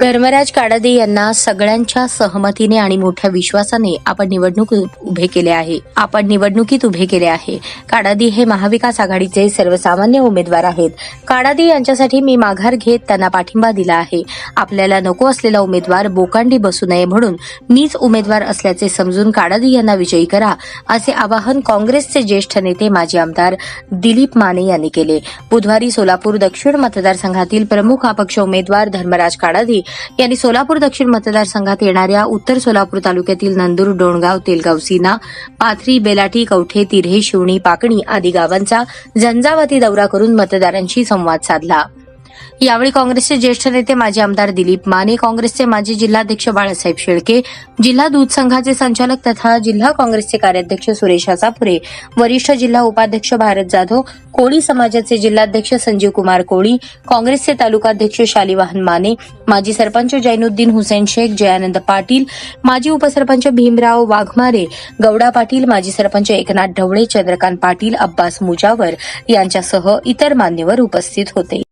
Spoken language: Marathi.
धर्मराज काडादे यांना सगळ्यांच्या सहमतीने आणि मोठ्या विश्वासाने आपण निवडणूक उभे केले आहे. आपण निवडणुकीत उभे केले आहे. काडादी हे महाविकास आघाडीचे सर्वसामान्य उमेदवार आहेत. काडादी यांच्यासाठी मी माघार घेत त्यांना पाठिंबा दिला आहे. आपल्याला नको असलेला उमेदवार बोकांडी बसू नये म्हणून मीच उमेदवार असल्याचे समजून काडादी यांना विजयी करा असे आवाहन काँग्रेसचे ज्येष्ठ नेते माजी आमदार दिलीप माने यांनी केले. बुधवारी सोलापूर दक्षिण मतदारसंघातील प्रमुख अपक्ष उमेदवार धर्मराज काडादी यांनी सोलापूर दक्षिण मतदारसंघात येणाऱ्या उत्तर सोलापूर तालुक्यातील नंदूर डोणगाव तेलगाव सीना पाथरी बेलाटी कवठे तिऱ्हे शिवणी पाकणी आदी गावांचा झंझावाती दौरा करून मतदारांशी संवाद साधला. यावेळी काँग्रेसचे ज्येष्ठ नेते माजी आमदार दिलीप माने काँग्रेसचे माजी जिल्हाध्यक्ष बाळासाहेब शेळके जिल्हा दूध संघाचे संचालक तथा जिल्हा काँग्रेसचे कार्याध्यक्ष सुरेश असापुरे वरिष्ठ जिल्हा उपाध्यक्ष भारत जाधव कोळी समाजाचे जिल्हाध्यक्ष संजीव कुमार कोळी काँग्रेसचे तालुकाध्यक्ष शालिवाहन माने माजी सरपंच जैनुद्दीन हुसेन शेख जयानंद पाटील माजी उपसरपंच भीमराव वाघमारे गौडा पाटील माजी सरपंच एकनाथ ढवळे चंद्रकांत पाटील अब्बास मुजावर यांच्यासह इतर मान्यवर उपस्थित होते.